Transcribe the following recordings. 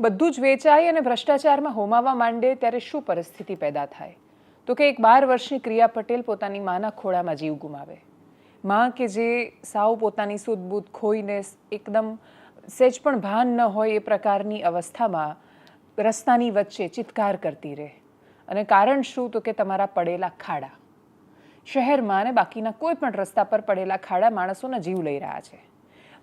બધું જ વેચાય અને ભ્રષ્ટાચારમાં હોમાવા માંડે ત્યારે શું પરિસ્થિતિ પેદા થાય? તો કે એક બાર વર્ષની ક્રિયા પટેલ પોતાની માના ખોળામાં જીવ ગુમાવે. માં કે જે સાવ પોતાની સુદબુદ ખોઈને એકદમ સેજ પણ ભાન ન હોય એ પ્રકારની અવસ્થામાં રસ્તાની વચ્ચે ચિત્કાર કરતી રહે. અને કારણ શું? તો કે તમારા પડેલા ખાડા. શહેરમાં અને બાકીના કોઈ પણ રસ્તા પર પડેલા ખાડા માણસોના જીવ લઈ રહ્યા છે.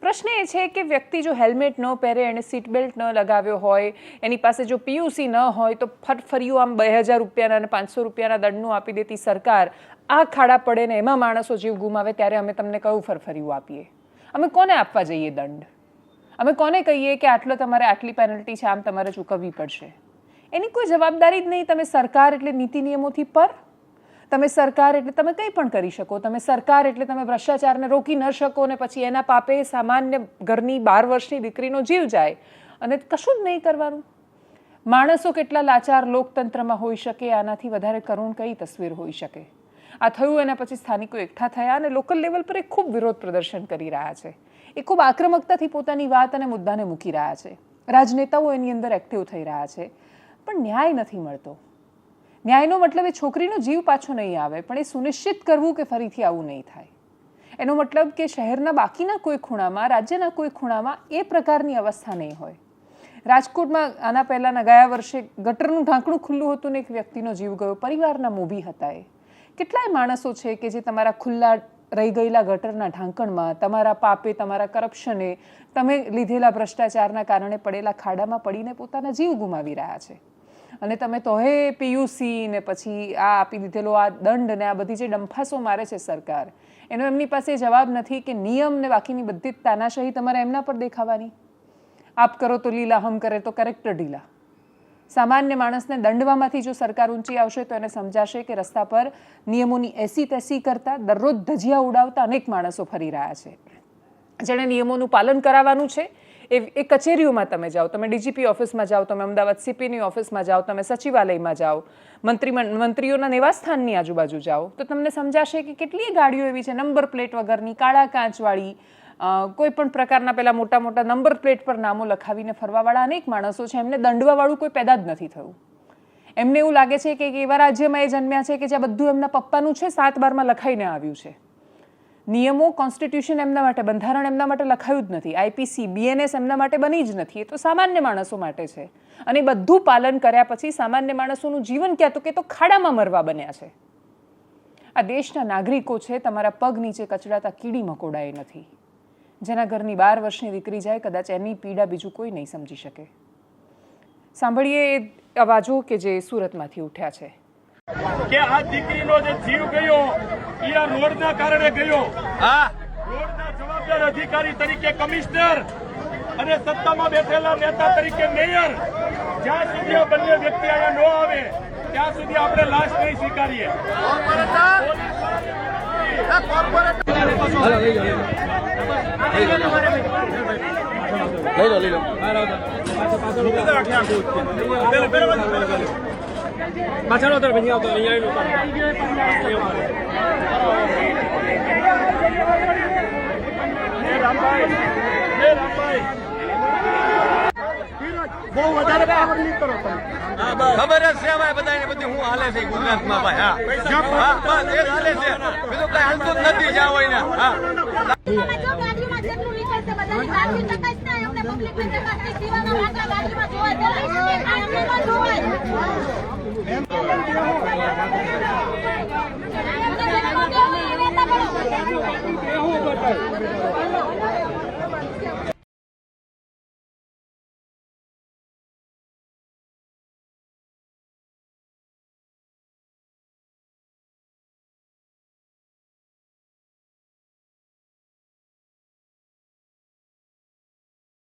પ્રશ્ન એ છે કે વ્યક્તિ જો હેલ્મેટ ન પહેરે એણે સીટ બેલ્ટ ન લગાવ્યો હોય, એની પાસે જો પીયુસી ન હોય, તો ફરફરિયું આમ બે હજાર રૂપિયાના અને પાંચસો રૂપિયાના દંડનું આપી દેતી સરકાર. આ ખાડા પડે ને એમાં માણસો જીવ ગુમાવે ત્યારે અમે તમને કયું ફરફર્યું આપીએ. અમે કોને આપવા જઈએ દંડ? અમે કોને કહીએ કે આટલો તમારે આટલી પેનલ્ટી છે, આમ તમારે ચૂકવવી પડશે? એની કોઈ જવાબદારી જ નહીં તમે સરકાર એટલે નીતિ નિયમોથી પર? તમે સરકાર એટલે તમે કંઈ પણ કરી શકો. તમે સરકાર એટલે તમે ભ્રષ્ટાચારને રોકી ન શકો ને પછી એના પાપે સામાન્ય ઘરની બાર વર્ષની દીકરીનો જીવ જાય. અને કશું જ નહીં કરવાનું. માણસો કેટલા લાચાર લોકતંત્રમાં હોઈ શકે, આનાથી વધારે કરુણ કઈ તસવીર હોઈ શકે? આ થયું એના પછી સ્થાનિકો એકઠા થયા અને લોકલ લેવલ પર એ ખૂબ વિરોધ પ્રદર્શન કરી રહ્યા છે. એ ખૂબ આક્રમકતાથી પોતાની વાત અને મુદ્દાને મૂકી રહ્યા છે. રાજનેતાઓ એની અંદર એક્ટિવ થઈ રહ્યા છે. પણ ન્યાય નથી મળતો. ન્યાયનો મતલબ એ છોકરીનો જીવ પાછો નહીં આવે, પણ એ સુનિશ્ચિત કરવું કે ફરીથી આવું નહીં થાય. એનો મતલબ કે શહેરના બાકીના કોઈ ખૂણામાં, રાજ્યના કોઈ ખૂણામાં એ પ્રકારની અવસ્થા નહીં હોય. રાજકોટમાં આના પહેલાંના ગયા વર્ષે ગટરનું ઢાંકણું ખુલ્લું હતું ને એક વ્યક્તિનો જીવ ગયો, પરિવારના મોભી હતા એ. કેટલાય માણસો છે કે જે તમારા ખુલ્લા રહી ગયેલા ગટરના ઢાંકણમાં, તમારા પાપે, તમારા કરપ્શને, તમે લીધેલા ભ્રષ્ટાચારના કારણે પડેલા ખાડામાં પડીને પોતાના જીવ ગુમાવી રહ્યા છે. અને તમે તો, હે, પીયુસી ને પછી આ આપી દીધેલો આ દંડ ને આ બધી જે ડંફાસો મારે છે સરકાર, એનો એમની પાસે જવાબ નથી કે નિયમ ને બાકીની બધી જ તાનાશાહી તમારે એમના પર દેખાવાની? આપ કરો તો લીલા, હમ કરે તો કરેક્ટર ઢીલા. સામાન્ય માણસને દંડવામાંથી જો સરકાર ઊંચી આવશે તો એને સમજાશે કે રસ્તા પર નિયમોની એસી તેસી કરતા, દરરોજ ધજિયા ઉડાવતા અનેક માણસો ફરી રહ્યા છે. જેણે નિયમોનું પાલન કરાવવાનું છે એ એ કચેરીઓમાં તમે જાઓ, તમે ડીજીપી ઓફિસમાં જાઓ, તમે અમદાવાદ સીપીની ઓફિસમાં જાઓ, તમે સચિવાલયમાં જાઓ મંત્રી મંત્રીઓના નિવાસસ્થાનની આજુબાજુ જાઓ, તો તમને સમજાશે કે કેટલી ગાડીઓ એવી છે, નંબર પ્લેટ વગરની, કાળા કાચવાળી કોઈ પણ પ્રકારના પેલા મોટા મોટા નંબર પ્લેટ પર નામો લખાવીને ફરવાવાળા અનેક માણસો છે, એમને દંડવાવાળું કોઈ પેદા જ નથી થયું. એમને એવું લાગે છે કે એવા રાજ્યમાં એ જન્મ્યા છે કે જ્યાં બધું એમના પપ્પાનું છે, સાત બારમાં લખાઈને આવ્યું છે. નિયમો કોન્સ્ટિટ્યુશન એમના માટે, બંધારણ એમના માટે લખાયું જ નથી. આઈપીસી બીએનએસ એમના માટે બની જ નથી. એ તો સામાન્ય માણસો માટે છે. અને બધું પાલન કર્યા પછી સામાન્ય માણસોનું જીવન ક્યાં તો કે તો ખાડામાં મરવા બન્યા છે. આ દેશના નાગરિકો છે, તમારા પગ નીચે કચડાતા કીડી મકોડાએ નથી. જેના ઘરની બાર વર્ષની દીકરી જાય, કદાચ એની પીડા બીજું કોઈ નહીં સમજી શકે. સાંભળીએ અવાજો કે જે સુરતમાંથી ઉઠ્યા છે. કે આ દીકરીનો જે જીવ ગયો એ આ રોડના કારણે ગયો. હા. રોડના જવાબદાર અધિકારી તરીકે કમિશનર અને સત્તામાં બેઠેલા નેતા તરીકે મેયર. જ્યાં સુધી આ બંને વ્યક્તિ અહીંયા ન આવે ત્યાં સુધી આપણે લાશ નહીં સ્વીકારીએ. લઈ લો લઈ લો. မချတော့တော့ဘယ်ညောက်တော့ရင်းရဲလို့ပတ်တယ် ખબર જ છે ભાઈ. બધાને બધી હું હાલે છે ગુજરાતમાં ભાઈ હા. બસ એ હાલે છે. બીજું કઈ હાલતું જ નથી જ્યાં હોય ને હા